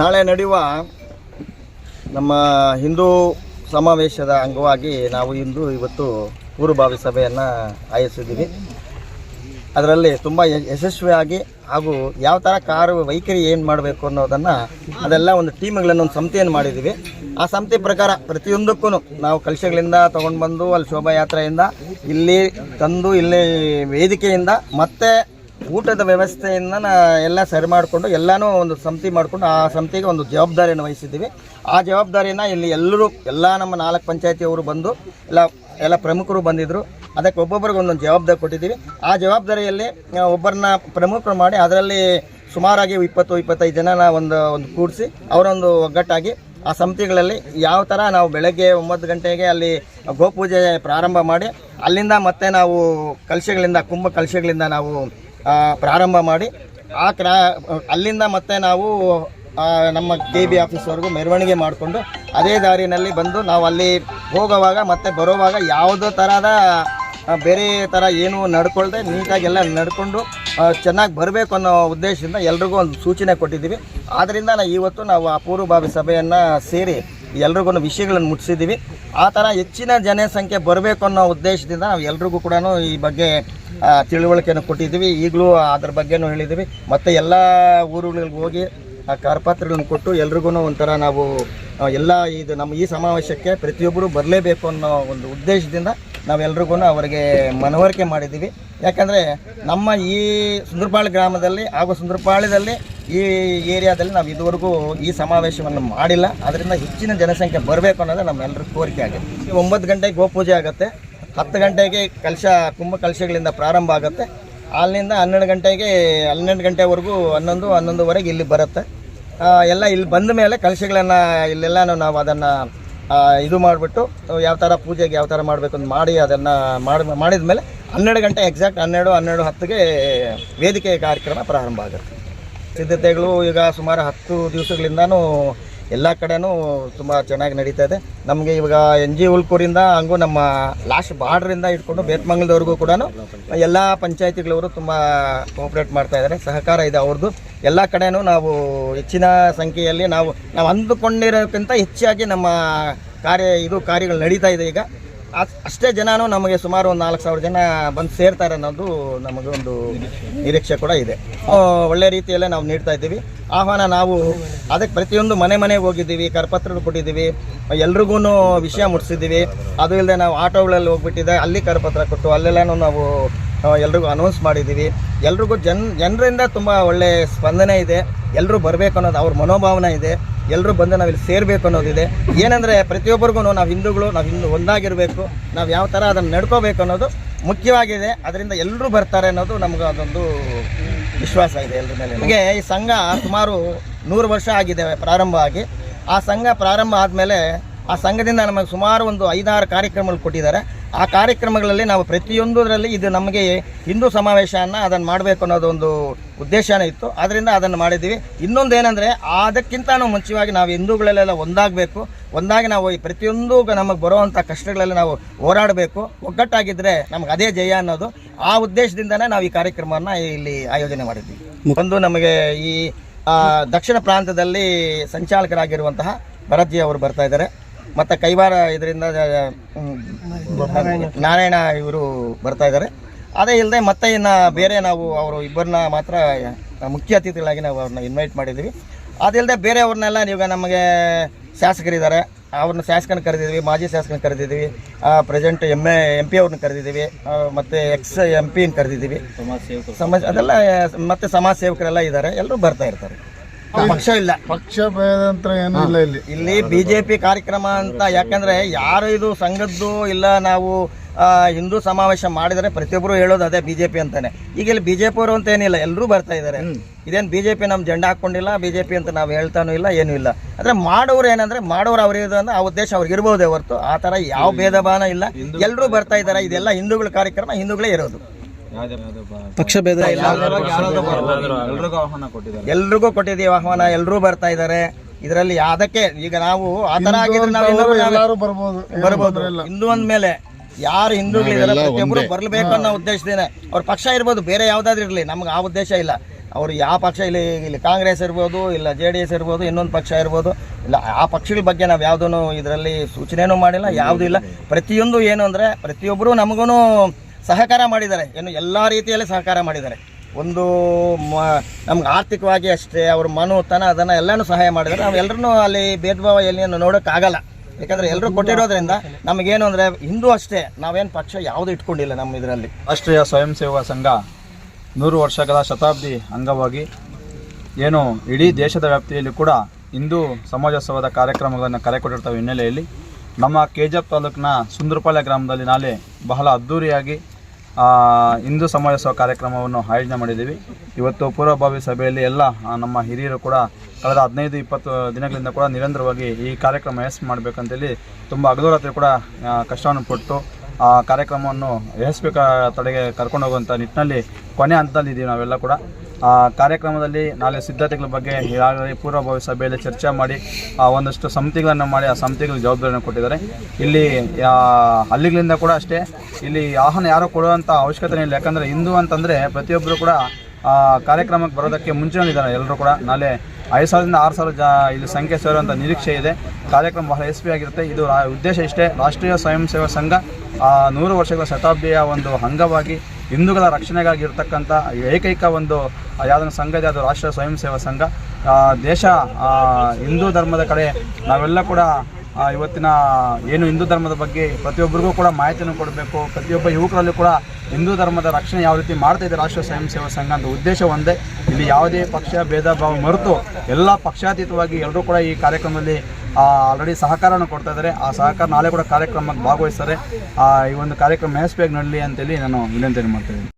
ನಾಳೆ ನಡೆಯುವ ನಮ್ಮ ಹಿಂದೂ ಸಮಾವೇಶದ ಅಂಗವಾಗಿ ನಾವು ಇಂದು ಇವತ್ತು ಪೂರ್ವಭಾವಿ ಸಭೆಯನ್ನು ಆಯೋಜಿಸಿದ್ದೀವಿ. ಅದರಲ್ಲಿ ತುಂಬ ಯಶಸ್ವಿಯಾಗಿ ಹಾಗೂ ಯಾವ ಥರ ಕಾರು, ವೈಖರಿ ಏನು ಮಾಡಬೇಕು ಅನ್ನೋದನ್ನು ಅದೆಲ್ಲ ಒಂದು ಟೀಮ್ಗಳನ್ನು ಒಂದು ಸಂಸ್ಥೆಯನ್ನು ಮಾಡಿದ್ದೀವಿ. ಆ ಸಂಸ್ಥೆ ಪ್ರಕಾರ ಪ್ರತಿಯೊಂದಕ್ಕೂ ನಾವು ಕಲಶಗಳಿಂದ ತೊಗೊಂಡು ಬಂದು ಅಲ್ಲಿ ಶೋಭಾಯಾತ್ರೆಯಿಂದ ಇಲ್ಲಿ ತಂದು ಇಲ್ಲಿ ವೇದಿಕೆಯಿಂದ ಮತ್ತೆ ಊಟದ ವ್ಯವಸ್ಥೆಯಿಂದ ನಾ ಎಲ್ಲ ಸರಿ ಮಾಡಿಕೊಂಡು ಎಲ್ಲನೂ ಒಂದು ಸಮಿತಿ ಮಾಡಿಕೊಂಡು ಆ ಸಮಿತಿಗೆ ಒಂದು ಜವಾಬ್ದಾರಿಯನ್ನು ವಹಿಸಿದ್ದೀವಿ. ಆ ಜವಾಬ್ದಾರಿನ ಇಲ್ಲಿ ಎಲ್ಲರೂ, ಎಲ್ಲ ನಮ್ಮ ನಾಲ್ಕು ಪಂಚಾಯತಿಯವರು ಬಂದು, ಎಲ್ಲ ಎಲ್ಲ ಪ್ರಮುಖರು ಬಂದಿದ್ದರು ಅದಕ್ಕೆ ಒಬ್ಬೊಬ್ಬರಿಗೆ ಒಂದೊಂದು ಜವಾಬ್ದಾರಿ ಕೊಟ್ಟಿದ್ದೀವಿ. ಆ ಜವಾಬ್ದಾರಿಯಲ್ಲಿ ಒಬ್ಬರನ್ನ ಪ್ರಮುಖರು ಮಾಡಿ ಅದರಲ್ಲಿ ಸುಮಾರಾಗಿ ಇಪ್ಪತ್ತು, ಇಪ್ಪತ್ತೈದು ಜನನ ಒಂದು ಒಂದು ಕೂಡಿಸಿ ಅವರೊಂದು ಒಗ್ಗಟ್ಟಾಗಿ ಆ ಸಮಿತಿಗಳಲ್ಲಿ ಯಾವ ಥರ ನಾವು ಬೆಳಗ್ಗೆ ಒಂಬತ್ತು ಗಂಟೆಗೆ ಅಲ್ಲಿ ಗೋಪೂಜೆ ಪ್ರಾರಂಭ ಮಾಡಿ, ಅಲ್ಲಿಂದ ಮತ್ತೆ ನಾವು ಕಲಶಗಳಿಂದ ಕುಂಭ ಕಲಶಗಳಿಂದ ನಾವು ಪ್ರಾರಂಭ ಮಾಡಿ, ಆ ಕ್ರಾ, ಅಲ್ಲಿಂದ ಮತ್ತೆ ನಾವು ನಮ್ಮ ಕೆ ಬಿ ಆಫೀಸ್ವರೆಗೂ ಮೆರವಣಿಗೆ ಮಾಡಿಕೊಂಡು, ಅದೇ ದಾರಿನಲ್ಲಿ ಬಂದು ನಾವು ಅಲ್ಲಿ ಹೋಗುವಾಗ ಮತ್ತೆ ಬರುವಾಗ ಯಾವುದೋ ಥರದ ಬೇರೆ ಥರ ಏನು ನಡ್ಕೊಳ್ದೆ ನೀಟಾಗಿ ಎಲ್ಲ ನಡ್ಕೊಂಡು ಚೆನ್ನಾಗಿ ಬರಬೇಕು ಅನ್ನೋ ಉದ್ದೇಶದಿಂದ ಎಲ್ರಿಗೂ ಒಂದು ಸೂಚನೆ ಕೊಟ್ಟಿದ್ದೀವಿ. ಆದ್ದರಿಂದ ಇವತ್ತು ನಾವು ಆ ಪೂರ್ವಭಾವಿ ಸಭೆಯನ್ನು ಸೇರಿ ಎಲ್ರಿಗೂ ವಿಷಯಗಳನ್ನು ಮುಟ್ಟಿಸಿದ್ದೀವಿ. ಆ ಥರ ಹೆಚ್ಚಿನ ಜನಸಂಖ್ಯೆ ಬರಬೇಕು ಅನ್ನೋ ಉದ್ದೇಶದಿಂದ ನಾವು ಎಲ್ರಿಗೂ ಕೂಡ ಈ ಬಗ್ಗೆ ತಿಳುವಳಿಕೆಯನ್ನು ಕೊಟ್ಟಿದ್ದೀವಿ. ಈಗಲೂ ಅದ್ರ ಬಗ್ಗೆನೂ ಹೇಳಿದ್ದೀವಿ. ಮತ್ತು ಎಲ್ಲ ಊರುಗಳಿಗೆ ಹೋಗಿ, ಆ, ಕರಪತ್ರಗಳನ್ನು ಕೊಟ್ಟು ಎಲ್ರಿಗೂ ಒಂಥರ ನಾವು ಎಲ್ಲ ಇದು ನಮ್ಮ ಈ ಸಮಾವೇಶಕ್ಕೆ ಪ್ರತಿಯೊಬ್ಬರು ಬರಲೇಬೇಕು ಅನ್ನೋ ಒಂದು ಉದ್ದೇಶದಿಂದ ನಾವೆಲ್ರಿಗೂ ಅವರಿಗೆ ಮನವರಿಕೆ ಮಾಡಿದ್ದೀವಿ. ಯಾಕಂದರೆ ನಮ್ಮ ಈ ಸುಂದರಪಾಳ್ಯ ಗ್ರಾಮದಲ್ಲಿ ಹಾಗೂ ಸುಂದರಪಾಳ್ಯದಲ್ಲಿ ಈ ಏರಿಯಾದಲ್ಲಿ ನಾವು ಇದುವರೆಗೂ ಈ ಸಮಾವೇಶವನ್ನು ಮಾಡಿಲ್ಲ. ಅದರಿಂದ ಹೆಚ್ಚಿನ ಜನಸಂಖ್ಯೆ ಬರಬೇಕು ಅನ್ನೋದು ನಮ್ಮೆಲ್ಲರ ಕೋರಿಕೆ ಆಗಿದೆ. ಒಂಬತ್ತು ಗಂಟೆಗೆ ಗೋಪೂಜೆ ಆಗುತ್ತೆ. ಹತ್ತು ಗಂಟೆಗೆ ಕಲಶ, ಕುಂಭ ಕಲಶಗಳಿಂದ ಪ್ರಾರಂಭ ಆಗುತ್ತೆ. ಅಲ್ಲಿಂದ ಹನ್ನೆರಡು ಗಂಟೆಗೆ, ಹನ್ನೆರಡು ಗಂಟೆವರೆಗೂ ಹನ್ನೊಂದು, ಹನ್ನೊಂದುವರೆಗೆ ಇಲ್ಲಿ ಬರುತ್ತೆ. ಎಲ್ಲ ಇಲ್ಲಿ ಬಂದ ಮೇಲೆ ಕಲಶಗಳನ್ನು ಇಲ್ಲೆಲ್ಲನೂ ನಾವು ಅದನ್ನು ಇದು ಮಾಡಿಬಿಟ್ಟು, ಯಾವ ಥರ ಪೂಜೆಗೆ ಯಾವ ಥರ ಮಾಡಬೇಕು ಅಂತ ಮಾಡಿ ಅದನ್ನು ಮಾಡಿ, ಮಾಡಿದ ಮೇಲೆ ಹನ್ನೆರಡು ಗಂಟೆ ಎಕ್ಸಾಕ್ಟ್ ಹನ್ನೆರಡು ಹನ್ನೆರಡು ಹತ್ತಿಗೆ ವೇದಿಕೆ ಕಾರ್ಯಕ್ರಮ ಪ್ರಾರಂಭ ಆಗುತ್ತೆ. ಸಿದ್ಧತೆಗಳು ಈಗ ಸುಮಾರು ಹತ್ತು ದಿವಸಗಳಿಂದನೂ ಎಲ್ಲ ಕಡೆನೂ ತುಂಬ ಚೆನ್ನಾಗಿ ನಡೀತಾ ಇದೆ. ನಮಗೆ ಇವಾಗ ಎನ್ ಜಿ ಉಲ್ಕೂರಿಂದ ಹಂಗೂ ನಮ್ಮ ಲಾಸ್ಟ್ ಬಾರ್ಡ್ರಿಂದ ಇಟ್ಕೊಂಡು ಬೇತ್ಮಂಗಲದವ್ರಿಗೂ ಕೂಡ ಎಲ್ಲ ಪಂಚಾಯತಿಗಳವರು ತುಂಬ ಕೋಪ್ರೇಟ್ ಮಾಡ್ತಾ ಇದ್ದಾರೆ. ಸಹಕಾರ ಇದೆ ಅವ್ರದ್ದು ಎಲ್ಲ ಕಡೆನೂ ನಾವು ಹೆಚ್ಚಿನ ಸಂಖ್ಯೆಯಲ್ಲಿ ನಾವು ನಾವು ಅಂದುಕೊಂಡಿರೋಕ್ಕಿಂತ ಹೆಚ್ಚಾಗಿ ನಮ್ಮ ಕಾರ್ಯ, ಇದು ಕಾರ್ಯಗಳು ನಡೀತಾ ಇದೆ ಈಗ. ಅಷ್ಟೇ ಜನನೂ ನಮಗೆ ಸುಮಾರು ಒಂದು ನಾಲ್ಕು ಸಾವಿರ ಜನ ಬಂದು ಸೇರ್ತಾರೆ ಅನ್ನೋದು ನಮಗೆ ಒಂದು ನಿರೀಕ್ಷೆ ಕೂಡ ಇದೆ. ಒಳ್ಳೆ ರೀತಿಯಲ್ಲೇ ನಾವು ನೀಡ್ತಾ ಇದ್ದೀವಿ. ಆಹ್ವಾನ ನಾವು ಅದಕ್ಕೆ ಪ್ರತಿಯೊಂದು ಮನೆ ಮನೆಗೆ ಹೋಗಿದ್ದೀವಿ ಕರಪತ್ರ ಕೊಟ್ಟಿದ್ದೀವಿ ಎಲ್ರಿಗೂ ವಿಷಯ ಮುಟ್ಟಿಸಿದ್ದೀವಿ ಅದು ಇಲ್ಲದೆ ನಾವು ಆಟೋಗಳಲ್ಲಿ ಹೋಗ್ಬಿಟ್ಟಿದೆ, ಅಲ್ಲಿ ಕರಪತ್ರ ಕೊಟ್ಟು ಅಲ್ಲೆಲ್ಲನೂ ನಾವು ಎಲ್ರಿಗೂ ಅನೌನ್ಸ್ ಮಾಡಿದ್ದೀವಿ. ಎಲ್ರಿಗೂ ಜನ, ಜನರಿಂದ ತುಂಬ ಒಳ್ಳೆ ಸ್ಪಂದನೆ ಇದೆ. ಎಲ್ಲರೂ ಬರಬೇಕು ಅನ್ನೋದು ಅವ್ರ ಮನೋಭಾವನೆ ಇದೆ. ಎಲ್ಲರೂ ಬಂದು ನಾವಿಲ್ಲಿ ಸೇರಬೇಕು ಅನ್ನೋದಿದೆ. ಏನಂದರೆ ಪ್ರತಿಯೊಬ್ಬರಿಗೂ ನಾವು ಹಿಂದೂಗಳು, ನಾವು ಹಿಂದೂ ಒಂದಾಗಿರಬೇಕು. ನಾವು ಯಾವ ಥರ ಅದನ್ನು ನಡ್ಕೋಬೇಕು ಅನ್ನೋದು ಮುಖ್ಯವಾಗಿದೆ. ಅದರಿಂದ ಎಲ್ಲರೂ ಬರ್ತಾರೆ ಅನ್ನೋದು ನಮ್ಗೆ ಅದೊಂದು ವಿಶ್ವಾಸ ಇದೆ ಎಲ್ಲರ ಮೇಲೆ ನಮಗೆ ಈ ಸಂಘ ಸುಮಾರು ನೂರು ವರ್ಷ ಆಗಿದೆ ಪ್ರಾರಂಭ ಆಗಿ. ಆ ಸಂಘ ಪ್ರಾರಂಭ ಆದಮೇಲೆ ಆ ಸಂಘದಿಂದ ನಮಗೆ ಸುಮಾರು ಒಂದು ಐದಾರು ಕಾರ್ಯಕ್ರಮಗಳು ಕೊಟ್ಟಿದ್ದಾರೆ. ಆ ಕಾರ್ಯಕ್ರಮಗಳಲ್ಲಿ ನಾವು ಪ್ರತಿಯೊಂದರಲ್ಲಿ ಇದು ನಮಗೆ ಹಿಂದೂ ಸಮಾವೇಶವನ್ನು ಅದನ್ನು ಮಾಡಬೇಕು ಅನ್ನೋದು ಒಂದು ಉದ್ದೇಶನೇ ಇತ್ತು. ಅದರಿಂದ ಅದನ್ನು ಮಾಡಿದ್ದೀವಿ. ಇನ್ನೊಂದು ಏನಂದರೆ ಅದಕ್ಕಿಂತ ಮುಂಚೆಯಾಗಿ ನಾವು ಹಿಂದೂಗಳಲ್ಲೆಲ್ಲ ಒಂದಾಗಬೇಕು. ಒಂದಾಗಿ ನಾವು ಈ ಪ್ರತಿಯೊಂದು ನಮಗೆ ಬರುವಂಥ ಕಷ್ಟಗಳಲ್ಲಿ ನಾವು ಹೋರಾಡಬೇಕು. ಒಗ್ಗಟ್ಟಾಗಿದ್ದರೆ ನಮಗೆ ಅದೇ ಜಯ ಅನ್ನೋದು. ಆ ಉದ್ದೇಶದಿಂದನೇ ನಾವು ಈ ಕಾರ್ಯಕ್ರಮವನ್ನು ಇಲ್ಲಿ ಆಯೋಜನೆ ಮಾಡಿದ್ವಿ ಒಂದು ನಮಗೆ ಈ ದಕ್ಷಿಣ ಪ್ರಾಂತದಲ್ಲಿ ಸಂಚಾಲಕರಾಗಿರುವಂತಹ ಭರತ್ಜಿ ಅವರು ಬರ್ತಾ ಇದ್ದಾರೆ. ಮತ್ತು ಕೈವಾರ ಇದರಿಂದ ನಾರಾಯಣ ಇವರು ಬರ್ತಾ ಇದ್ದಾರೆ ಅದೇ ಇಲ್ಲದೆ ಮತ್ತೆ ಇನ್ನು ಬೇರೆ ನಾವು ಅವರು ಇಬ್ಬರನ್ನ ಮಾತ್ರ ಮುಖ್ಯ ಅತಿಥಿಗಳಾಗಿ ನಾವು ಅವ್ರನ್ನ ಇನ್ವೈಟ್ ಮಾಡಿದ್ದೀವಿ. ಅದಿಲ್ಲದೆ ಬೇರೆಯವ್ರನ್ನೆಲ್ಲ ನೀವು ನಮಗೆ ಶಾಸಕರಿದ್ದಾರೆ ಅವ್ರನ್ನ ಶಾಸಕನ ಕರೆದಿದ್ದೀವಿ ಮಾಜಿ ಶಾಸಕನ ಕರೆದಿದ್ದೀವಿ present M A M P ಅವ್ರನ್ನ ಕರೆದಿದ್ದೀವಿ ಮತ್ತು ಎಕ್ಸ್ ಎಂ ಪಿನ ಕರೆದಿದ್ದೀವಿ ಸಮಾಜ ಅದೆಲ್ಲ ಮತ್ತೆ ಸಮಾಜ ಸೇವಕರೆಲ್ಲ ಇದ್ದಾರೆ ಎಲ್ಲರೂ ಬರ್ತಾ ಇರ್ತಾರೆ. ಪಕ್ಷ ಇಲ್ಲ. ಪಕ್ಷ ಭೇದಂತರ ಏನೂ ಇಲ್ಲ ಇಲ್ಲಿ. ಇಲ್ಲಿ ಬಿಜೆಪಿ ಕಾರ್ಯಕ್ರಮ ಅಂತ ಯಾಕಂದ್ರೆ ಯಾರು ಇದು ಸಂಘದ್ದು ಇಲ್ಲ ನಾವು ಆ, ಹಿಂದೂ ಸಮಾವೇಶ ಮಾಡಿದರೆ ಪ್ರತಿಯೊಬ್ಬರು ಹೇಳೋದು ಅದೇ ಬಿಜೆಪಿ ಅಂತಾನೆ. ಈಗ ಇಲ್ಲಿ ಬಿಜೆಪಿ ಅವರು ಅಂತ ಏನಿಲ್ಲ ಎಲ್ಲರೂ ಬರ್ತಾ ಇದ್ದಾರೆ ಇದೇನು ಬಿಜೆಪಿ ನಮ್ಮ ಜೆಂಡ ಹಾಕೊಂಡಿಲ್ಲ ಬಿಜೆಪಿ ಅಂತ ನಾವು ಹೇಳ್ತಾನೂ ಇಲ್ಲ ಏನೂ ಇಲ್ಲ. ಅಂದ್ರೆ ಮಾಡೋರು ಏನಂದ್ರೆ ಮಾಡೋರು ಅವ್ರಿಗೆ ಅಂದ್ರೆ ಆ ಉದ್ದೇಶ ಅವ್ರಿಗೆ ಇರ್ಬೋದೇ ಹೊರತು. ಆ ಥರ ಯಾವ ಭೇದ ಭಾವನ ಇಲ್ಲ. ಎಲ್ಲರೂ ಬರ್ತಾ ಇದ್ದಾರೆ ಇದೆಲ್ಲ ಹಿಂದೂಗಳ ಕಾರ್ಯಕ್ರಮ ಹಿಂದೂಗಳೇ ಇರೋದು. ಪಕ್ಷ ಭೇದ ಎಲ್ರಿಗೂ ಕೊಟ್ಟಿದ್ದೀವಿ ಆಹ್ವಾನ ಎಲ್ಲರೂ ಬರ್ತಾ ಇದ್ದಾರೆ. ಇದರಲ್ಲಿ ಅದಕ್ಕೆ ಈಗ ನಾವು ಆತರ ಥರ ಆಗಿದ್ರೆ ನಾವು ಬರ್ಬೋದು. ಬರ್ಬೋದು. ಹಿಂದೂ ಅಂದ್ಮೇಲೆ ಯಾರು ಹಿಂದೂಗಳಿದ್ದಾರೆ ಪ್ರತಿಯೊಬ್ಬರು ಬರಬೇಕು ಅನ್ನೋ ಉದ್ದೇಶದೇನೆ ಅವ್ರ ಪಕ್ಷ ಇರ್ಬೋದು ಬೇರೆ ಯಾವ್ದಾದ್ರು ಇರಲಿ. ನಮ್ಗೆ ಆ ಉದ್ದೇಶ ಇಲ್ಲ. ಅವರು ಯಾವ ಪಕ್ಷ ಇಲ್ಲಿ ಇಲ್ಲಿ ಕಾಂಗ್ರೆಸ್ ಇರ್ಬೋದು ಇಲ್ಲ ಜೆ ಡಿ ಎಸ್ ಇರ್ಬೋದು ಇನ್ನೊಂದು ಪಕ್ಷ ಇರ್ಬೋದು. ಇಲ್ಲ ಆ ಪಕ್ಷಗಳ ಬಗ್ಗೆ ನಾವು ಯಾವುದೂ ಇದರಲ್ಲಿ ಸೂಚನೆನೂ ಮಾಡಿಲ್ಲ ಯಾವುದೂ ಇಲ್ಲ. ಪ್ರತಿಯೊಂದು ಏನು ಅಂದರೆ ಪ್ರತಿಯೊಬ್ಬರು ನಮಗೂ ಸಹಕಾರ ಮಾಡಿದ್ದಾರೆ. ಏನು ಎಲ್ಲ ರೀತಿಯಲ್ಲಿ ಸಹಕಾರ ಮಾಡಿದ್ದಾರೆ. ಒಂದು ಮ ನಮ್ಗೆ ಆರ್ಥಿಕವಾಗಿ ಅಷ್ಟೇ ಅವ್ರ ಮನೋತನ ಅದನ್ನು ಎಲ್ಲನೂ ಸಹಾಯ ಮಾಡಿದ್ದಾರೆ. ನಾವು ಎಲ್ಲರೂ ಅಲ್ಲಿ ಭೇದ ಭಾವ ಎಲ್ಲಿ ನೋಡೋಕ್ಕಾಗಲ್ಲ. ಯಾಕಂದರೆ ಎಲ್ಲರೂ ಕೊಟ್ಟಿರೋದ್ರಿಂದ ನಮಗೇನು ಅಂದರೆ ಹಿಂದೂ ಅಷ್ಟೇ ನಾವೇನು ಪಕ್ಷ ಯಾವುದು ಇಟ್ಕೊಂಡಿಲ್ಲ ನಮ್ಮ ಇದರಲ್ಲಿ. ರಾಷ್ಟ್ರೀಯ ಸ್ವಯಂ ಸೇವಾ ಸಂಘ ನೂರು ವರ್ಷಗಳ ಶತಾಬ್ದಿ ಅಂಗವಾಗಿ ಏನು ಇಡೀ ದೇಶದ ವ್ಯಾಪ್ತಿಯಲ್ಲಿ ಕೂಡ ಹಿಂದೂ ಸಮಾಜೋತ್ಸವದ ಕಾರ್ಯಕ್ರಮಗಳನ್ನು ಕರೆ ಕೊಟ್ಟಿರ್ತವೆ ಹಿನ್ನೆಲೆಯಲ್ಲಿ. ನಮ್ಮ ಕೆ ಜಿ ಎಫ್ ತಾಲೂಕಿನ ಸುಂದರಪಾಳ್ಯ ಗ್ರಾಮದಲ್ಲಿ ನಾಳೆ ಬಹಳ ಅದ್ಧೂರಿಯಾಗಿ ಆ, ಹಿಂದೂ ಸಮಾಜೋತ್ಸವ ಕಾರ್ಯಕ್ರಮವನ್ನು ಆಯೋಜನೆ ಮಾಡಿದ್ದೀವಿ. ಇವತ್ತು ಪೂರ್ವಭಾವಿ ಸಭೆಯಲ್ಲಿ ಎಲ್ಲ ನಮ್ಮ ಹಿರಿಯರು ಕೂಡ ಕಳೆದ ಹದಿನೈದು, ಇಪ್ಪತ್ತು ದಿನಗಳಿಂದ ಕೂಡ ನಿರಂತರವಾಗಿ ಈ ಕಾರ್ಯಕ್ರಮ ಯಶಸ್ ಮಾಡಬೇಕಂತೇಳಿ ತುಂಬ ಹಗಲು ಕೂಡ ಕಷ್ಟವನ್ನು ಪಟ್ಟು, ಆ, ಕಾರ್ಯಕ್ರಮವನ್ನು ಯಶಸ್ವಿ ತಡೆಗೆ ಕರ್ಕೊಂಡು ಹೋಗುವಂಥ ನಿಟ್ಟಿನಲ್ಲಿ ಕೊನೆ ಹಂತದಲ್ಲಿದ್ದೀವಿ ನಾವೆಲ್ಲ ಕೂಡ. ಆ ಕಾರ್ಯಕ್ರಮದಲ್ಲಿ ನಾಳೆ ಸಿದ್ಧತೆಗಳ ಬಗ್ಗೆ ಈಗಾಗಲೇ ಪೂರ್ವಭಾವಿ ಸಭೆಯಲ್ಲಿ ಚರ್ಚೆ ಮಾಡಿ ಆ ಒಂದಷ್ಟು ಸಮಿತಿಗಳನ್ನು ಮಾಡಿ ಆ ಸಮಿತಿಗಳಿಗೆ ಜವಾಬ್ದಾರಿಯನ್ನು ಕೊಟ್ಟಿದ್ದಾರೆ. ಇಲ್ಲಿ ಹಳ್ಳಿಗಳಿಂದ ಕೂಡ ಅಷ್ಟೇ. ಇಲ್ಲಿ ಆಹ್ವಾನ ಯಾರು ಕೊಡುವಂಥ ಅವಶ್ಯಕತೆ ಇಲ್ಲ. ಯಾಕಂದರೆ ಹಿಂದೂ ಅಂತಂದರೆ ಪ್ರತಿಯೊಬ್ಬರು ಕೂಡ ಆ ಕಾರ್ಯಕ್ರಮಕ್ಕೆ ಬರೋದಕ್ಕೆ ಮುಂಚೆನಿದ್ದಾರೆ ಎಲ್ಲರೂ ಕೂಡ. ನಾಳೆ ಐದು ಸಾವಿರದಿಂದ ಆರು ಸಾವಿರ ಜ ಇಲ್ಲಿ ಸಂಖ್ಯೆ ಸೇರುವಂಥ ನಿರೀಕ್ಷೆ ಇದೆ. ಕಾರ್ಯಕ್ರಮ ಬಹಳ ಯಶಸ್ವಿಯಾಗಿರುತ್ತೆ ಇದು ಉದ್ದೇಶ ಇಷ್ಟೇ. ರಾಷ್ಟ್ರೀಯ ಸ್ವಯಂ ಸೇವಾ ಸಂಘ ಆ, ನೂರು ವರ್ಷಗಳ ಶತಾಬ್ದಿಯ ಒಂದು ಅಂಗವಾಗಿ ಹಿಂದೂಗಳ ರಕ್ಷಣೆಗಾಗಿ ಇರತಕ್ಕಂಥ ಏಕೈಕ ಒಂದು ಯಾವುದೊಂದು ಸಂಘ ಇದೆ, ಅದು ರಾಷ್ಟ್ರೀಯ ಸ್ವಯಂ ಸೇವಾ ಸಂಘ. ದೇಶ ಹಿಂದೂ ಧರ್ಮದ ಕಡೆ ನಾವೆಲ್ಲ ಕೂಡ ಇವತ್ತಿನ ಏನು ಹಿಂದೂ ಧರ್ಮದ ಬಗ್ಗೆ ಪ್ರತಿಯೊಬ್ಬರಿಗೂ ಕೂಡ ಮಾಹಿತಿಯನ್ನು ಕೊಡಬೇಕು. ಪ್ರತಿಯೊಬ್ಬ ಯುವಕರಲ್ಲೂ ಕೂಡ ಹಿಂದೂ ಧರ್ಮದ ರಕ್ಷಣೆ ಯಾವ ರೀತಿ ಮಾಡ್ತಾ ಇದೆ ರಾಷ್ಟ್ರೀಯ ಸ್ವಯಂ ಸೇವಾ ಸಂಘ ಅಂತ ಉದ್ದೇಶ ಒಂದೇ. ಇಲ್ಲಿ ಯಾವುದೇ ಪಕ್ಷ, ಭೇದ, ಭಾವ ಮರೆತು ಎಲ್ಲ ಪಕ್ಷಾತೀತವಾಗಿ ಎಲ್ಲರೂ ಕೂಡ ಈ ಕಾರ್ಯಕ್ರಮದಲ್ಲಿ ಆಲ್ರೆಡಿ ಸಹಕಾರನ ಕೊಡ್ತಾ ಇದ್ದಾರೆ. ಆ ಸಹಕಾರ ನಾಳೆ ಕೂಡ ಕಾರ್ಯಕ್ರಮಕ್ಕೆ ಭಾಗವಹಿಸ್ತಾರೆ. ಈ ಒಂದು ಕಾರ್ಯಕ್ರಮ ಯಶಸ್ವಿಯಾಗಿ ನಡಲಿ ಅಂತೇಳಿ ನಾನು ವಿನಂತಿಯನ್ನು ಮಾಡ್ತೀನಿ